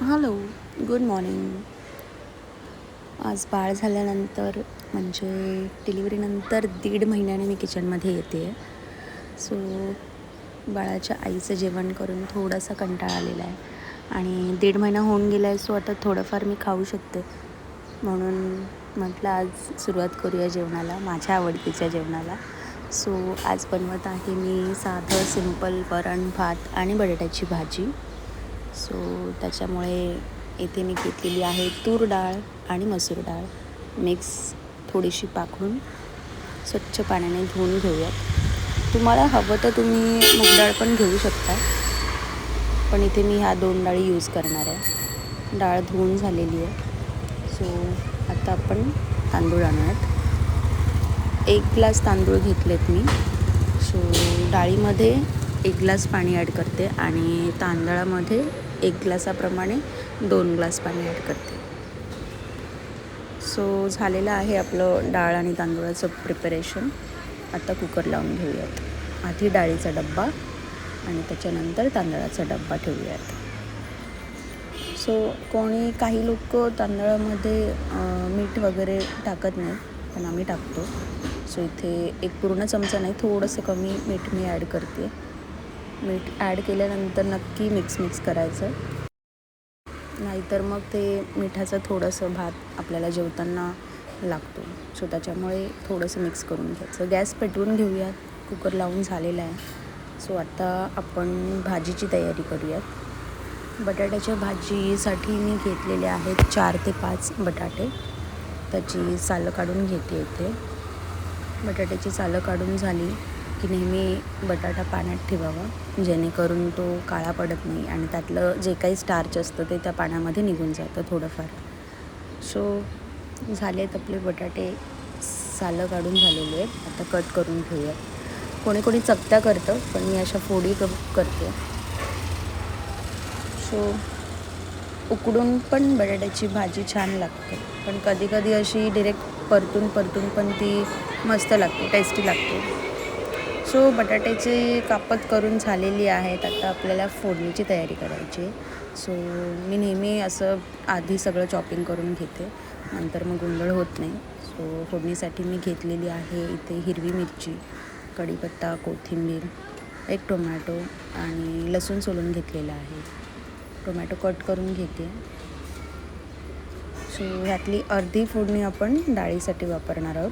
Hello good morning आज बाळ झाल्यानंतर म्हणजे डिलिव्हरीनंतर दीड महिन्याने मी किचनमध्ये येते. आहे सो बाळाच्या आईचं जेवण करून थोडासा कंटाळा आलेला आहे. आणि दीड महिना होऊन गेला आहे सो आता थोडंफार मी खाऊ शकते. म्हणून म्हटलं आज सुरुवात करूया जेवणाला माझ्या आवडतीच्या जेवणाला. सो आज बनवत आहे मी साधं सिंपल वरण भात आणि बटाट्याची भाजी. सो त्याच्यामुळे इथे मी घेतलेली आहे तूर डाळ आणि मसूर डाळ. मिक्स थोडीशी पाखडून स्वच्छ पाण्याने धुवून घेऊयात. तुम्हाला हवं तर तुम्ही मूग डाळ पण घेऊ शकता. पण इथे मी ह्या दोन डाळी यूज करणार आहे. डाळ धुवून झालेली आहे. सो आता आपण तांदूळ आणूयात. एक ग्लास तांदूळ घेतलेत मी. सो डाळीमध्ये एक ग्लास पाणी ॲड करते आणि तांदळामध्ये एक ग्लासाप्रमाणे दोन ग्लास पाणी ॲड करते. सो झालेलं आहे आपलं डाळ आणि तांदूळाचं प्रिपरेशन आता कुकर लावून घेऊयात. आधी डाळीचा डब्बा आणि त्याच्यानंतर तांदळाचा डब्बा ठेवूयात. सो कोणी काही लोक तांदळामध्ये मीठ वगैरे टाकत नाही पण आम्ही टाकतो. सो इथे एक पूर्ण चमचा नाही थोडंसं कमी मीठ मी ॲड करते. मीठ ॲड केल्यानंतर नक्की मिक्स मिक्स करायचं. नाहीतर मग ते मिठाचं थोडंसं भात आपल्याला जेवताना लागतो. सो त्याच्यामुळे थोडंसं मिक्स करून घ्यायचं. गॅस पेटवून घेऊयात. कुकर लावून झालेला आहे. सो आता आपण भाजीची तयारी करूयात. बटाट्याच्या भाजीसाठी मी घेतलेले आहेत चार ते पाच बटाटे. त्याची सालं काढून घेते इथे. बटाट्याची सालं काढून झाली. की नेहमी बटाटा पाण्यात ठेवावा जेणेकरून तो काळा पडत नाही आणि त्यातलं जे काही स्टार्च असतं ते त्या पाण्यामध्ये निघून जातं थोडंफार. सो झाले आहेत आपले बटाटे सालं काढून झालेले आहेत. आता कट करून घेऊयात कोणी कोणी चकत्या करतं पण मी अशा फोडी क करते. सो उकडून पण बटाट्याची भाजी छान लागते. पण कधी कधी अशी डिरेक्ट परतून परतून पण ती मस्त लागते टेस्टी लागते. सो बटाट्याची कापत करून झालेली आहेत आता आपल्याला फोडणीची तयारी करायची आहे. सो मी नेहमी असं आधी सगळं चॉपिंग करून घेते. नंतर मग गोंधळ होत नाही. सो फोडणीसाठी मी घेतलेली आहे इथे हिरवी मिरची कढीपत्ता कोथिंबीर एक टोमॅटो आणि लसूण सोलून घेतलेलं आहे. टोमॅटो कट करून घेते. सो ह्यातली अर्धी फोडणी आपण डाळीसाठी वापरणार आहोत.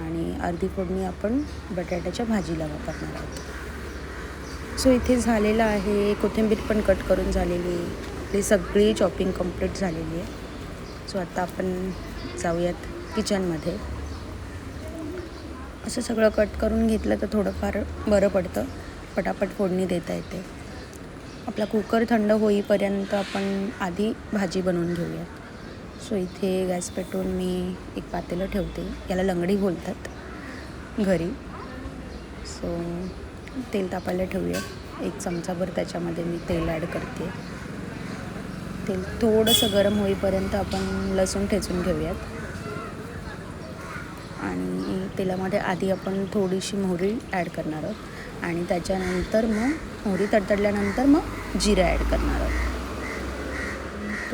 आणि अर्धी फोडणी आपण बटाट्याच्या भाजीला वापरणार आहोत. सो इथे झालेलं आहे कोथिंबीर पण कट करून झालेली आपली सगळी चॉपिंग कंप्लीट झालेली आहे. सो आता आपण जाऊयात किचनमध्ये असं सगळं कट करून घेतलं तर थोडंफार बरं पडतं. पटापट फोडणी देता येते. आपला कुकर थंड होईपर्यंत आपण आधी भाजी बनवून घेऊयात. सो इथे गॅस पेटवून मी एक पातेलं ठेवते. याला लंगडी बोलतात घरी. सो तेल तापायला ठेवूया. एक चमचाभर त्याच्यामध्ये मी तेल ॲड करते. तेल थोडंसं गरम होईपर्यंत आपण लसूण ठेचून घेऊयात. आणि तेलामध्ये आधी आपण थोडीशी मोहरी ॲड करणार आहोत. आणि त्याच्यानंतर मग मोहरी तडतडल्यानंतर मग जिरं ॲड करणार आहोत.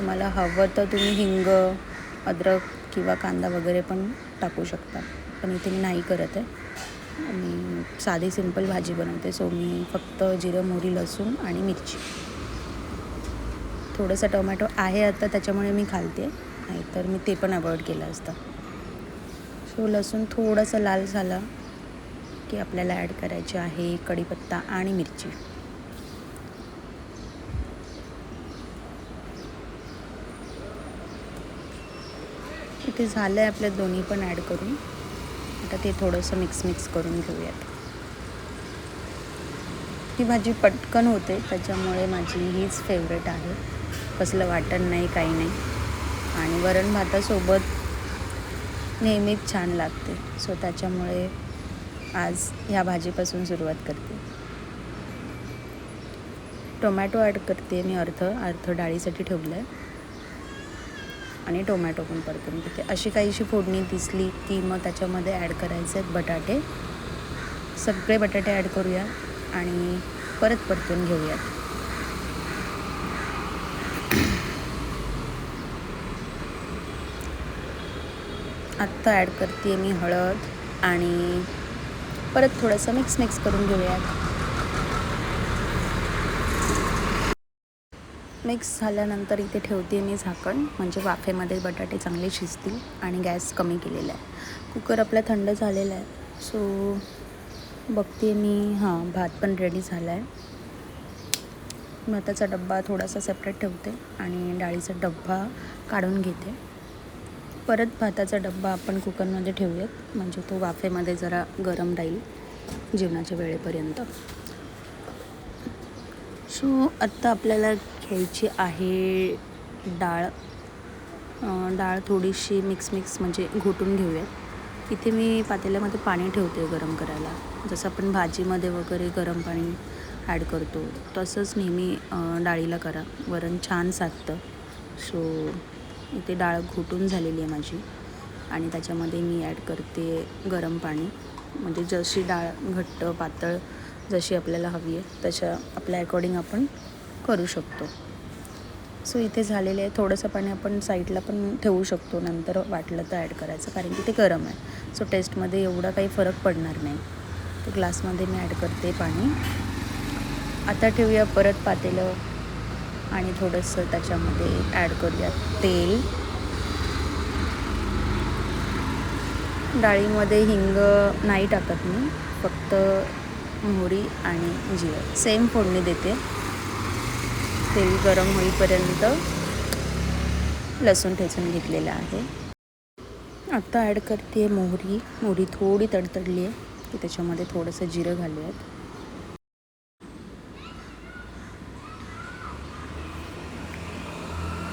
तुम्हाला हवं तर तुम्ही हिंग अद्रक किंवा कांदा वगैरे पण टाकू शकता. पण इथे मी नाही करत आहे. आणि साधी सिंपल भाजी बनवते. सो मी फक्त जिरं मोहरी लसूण आणि मिरची. थोडंसं टोमॅटो आहे आता त्याच्यामुळे मी खालते नाहीतर मी ते पण अवॉइड केलं असतं. सो लसूण थोडंसं लाल झाला की आपल्याला ॲड करायचे आहे कढीपत्ता आणि मिरची. इथे झालं आहे आपल्या दोन्ही पण ॲड करून. आता ते थोडंसं मिक्स मिक्स करून घेऊयात. ही भाजी पटकन होते त्याच्यामुळे माझी हीच फेवरेट आहे. कसलं वाटण नाही काही नाही. आणि वरण भातासोबत नेहमीच छान लागते. सो त्याच्यामुळे आज ह्या भाजीपासून सुरुवात करते. टोमॅटो ॲड करते मी अर्ध अर्ध डाळीसाठी ठेवलं आहे आणि टोमॅटो पण परतून घेते. अशी काहीशी फोडणी दिसली की मग त्याच्यामध्ये ॲड करायचे आहेत बटाटे. सगळे बटाटे ॲड करूया आणि परत परतून घेऊयात. आत्ता ॲड करते मी हळद आणि परत थोडंसं मिक्स मिक्स करून घेऊयात. मिक्स झाल्यानंतर इथे ठेवते मी झाकण. म्हणजे वाफेमध्ये बटाटे चांगले शिजतील आणि गॅस कमी केलेला आहे. कुकर आपला थंड झालेला आहे. सो बघते मी. हां भात पण रेडी झाला आहे भाताचा डब्बा थोडासा सेपरेट ठेवते आणि डाळीचा डब्बा काढून घेते. परत भाताचा डब्बा आपण कुकरमध्ये ठेवूयात. म्हणजे तो वाफेमध्ये जरा गरम राहील. जेवणाच्या वेळेपर्यंत. सो आत्ता आपल्याला घ्यायची आहे डाळ. डाळ थोडीशी मिक्स मिक्स म्हणजे घोटून घेऊया इथे मी पातेल्यामध्ये पाणी ठेवते गरम करायला. जसं आपण भाजीमध्ये वगैरे गरम पाणी ॲड करतो तसंच नेहमी डाळीला करा. वरण छान साधतं सो इथे डाळ घोटून झालेली आहे माझी. आणि त्याच्यामध्ये मी ॲड करते गरम पाणी. म्हणजे जशी डाळ घट्ट पातळ जशी आपल्याला हवी आहे तशा आपल्या अकॉर्डिंग आपण करू शकतो. सो इथे झालेले आहे. थोडंसं पाणी आपण साईडला पण ठेवू शकतो. नंतर वाटलं तर ॲड करायचं कारण की ते गरम आहे. सो टेस्टमध्ये एवढा काही फरक पडणार नाही. तर ग्लासमध्ये मी ॲड करते पाणी. आता ठेवूया परत पातेलं आणि थोडंसं त्याच्यामध्ये ॲड करूया तेल. डाळीमध्ये हिंग नाही टाकत मी. फक्त मोहरी आणि जिरं. सेम फोडणी देते. तेल गरम होईपर्यंत लसूण ठेचून घेतलेलं आहे. आत्ता ॲड करते मोहरी. मोहरी थोडी तडतडली आहे. की त्याच्यामध्ये थोडंसं जिरं घालूयात.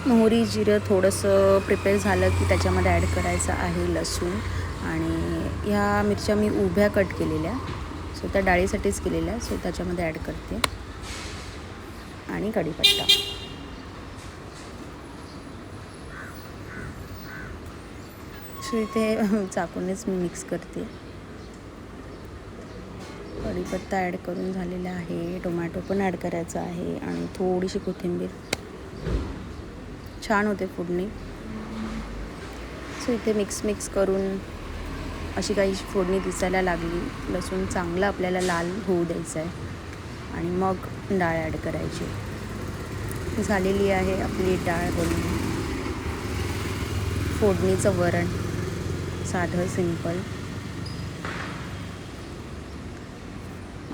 मोहरी जिरं थोडंसं प्रिपेअर झालं की त्याच्यामध्ये ॲड करायचं आहे लसूण. आणि ह्या मिरच्या मी उभ्या कट केलेल्या. स्वतः डाळीसाठीच केलेल्या सो त्याच्यामध्ये ॲड करते. आणि कढीपत्ता. सो इथे चाकूनेच मी मिक्स करते. कढीपत्ता ॲड करून झालेला आहे. टोमॅटो पण ॲड करायचा आहे. आणि थोडीशी कोथिंबीर. छान होते फुडणी सो इथे मिक्स मिक्स करून अशी काही फोडणी दिसायला लागली. लसूण चांगला आपल्याला लाल होऊ द्यायचं आहे आणि मग डाळ ॲड करायची. झालेली आहे आपली डाळ बनवून. फोडणीचं वरण. साधं सिंपल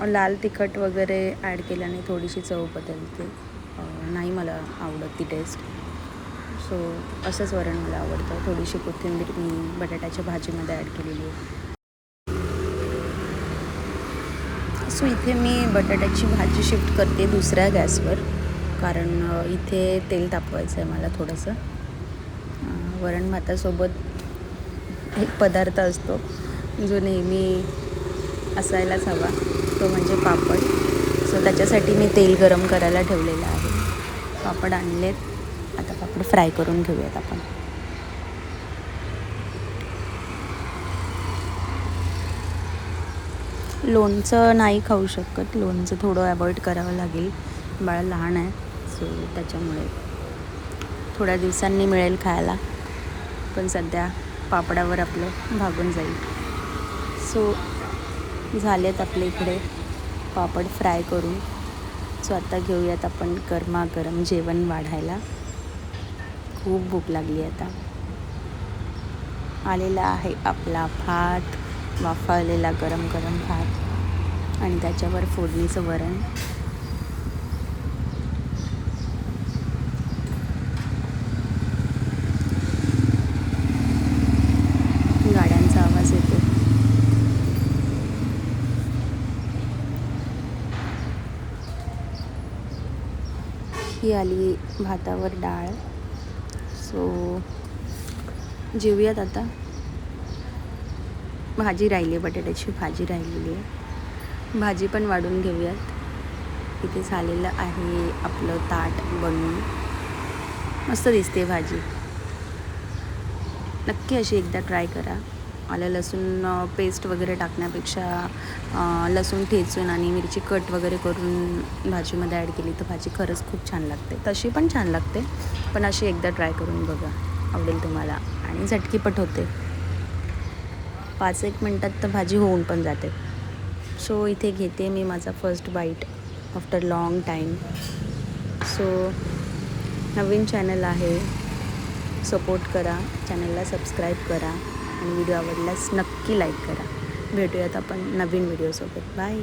लाल तिखट वगैरे ॲड केल्याने थोडीशी चव बदलते. नाही मला आवडत ती टेस्ट सो असंच वरण मला आवडतं. थोडीशी कोथिंबीर मी बटाट्याच्या भाजीमध्ये ॲड केलेली आहे. सो इथे मी बटाट्याची भाजी शिफ्ट करते दुसऱ्या गॅसवर कारण इथे तेल तापवायचं आहे मला थोडंसं. वरण भातासोबत एक पदार्थ असतो जो नेहमी असायलाच हवा. तो म्हणजे पापड. सो त्याच्यासाठी मी तेल गरम करायला ठेवलेलं आहे. पापड आणलेत. आता पापड फ्राय करून घेऊयात आपण. लोणचं नाही खाऊ शकत. लोणचं थोडं अवॉइड करावं लागेल. बाळ लहान आहे सो त्याच्यामुळे थोड्या दिवसांनी मिळेल खायला. पण सध्या पापडावर आपलं भागून जाईल. सो झालेत आपल्या इकडे पापड फ्राय करून. सो आता घेऊयात आपण गरमागरम जेवण वाढायला. खूप भूक लागली आता. आलेला आहे आपला भात वाफावलेला गरम गरम भात आणि त्याच्यावर फोडणीचं वरण. गाड्यांचा आवाज येतो. ही आली भातावर डाळ. सो जेवूयात आता. भाजी राहिली आहे बटाट्याची भाजी राहिलेली आहे. भाजी पण वाढून घेऊयात. इथे झालेलं आहे आपलं ताट बनवून. मस्त दिसते भाजी. नक्की अशी एकदा ट्राय करा. आलं लसूण पेस्ट वगैरे टाकण्यापेक्षा लसूण ठेचून आणि मिरची कट वगैरे करून भाजीमध्ये ॲड केली तर भाजी खरंच खूप छान लागते. तशी पण छान लागते. पण अशी एकदा ट्राय करून बघा. आवडेल तुम्हाला. आणि झटकी पटवते पाच एक मिनटात तर भाजी होऊन पण जाते. सो इथे घेते मी माझा first bite after long time so नवीन चॅनल आहे. सपोर्ट करा. चॅनलला सबस्क्राईब करा. आणि व्हिडिओ आवडल्यास नक्की लाईक करा. भेटूयात आपण नवीन व्हिडिओसोबत बाय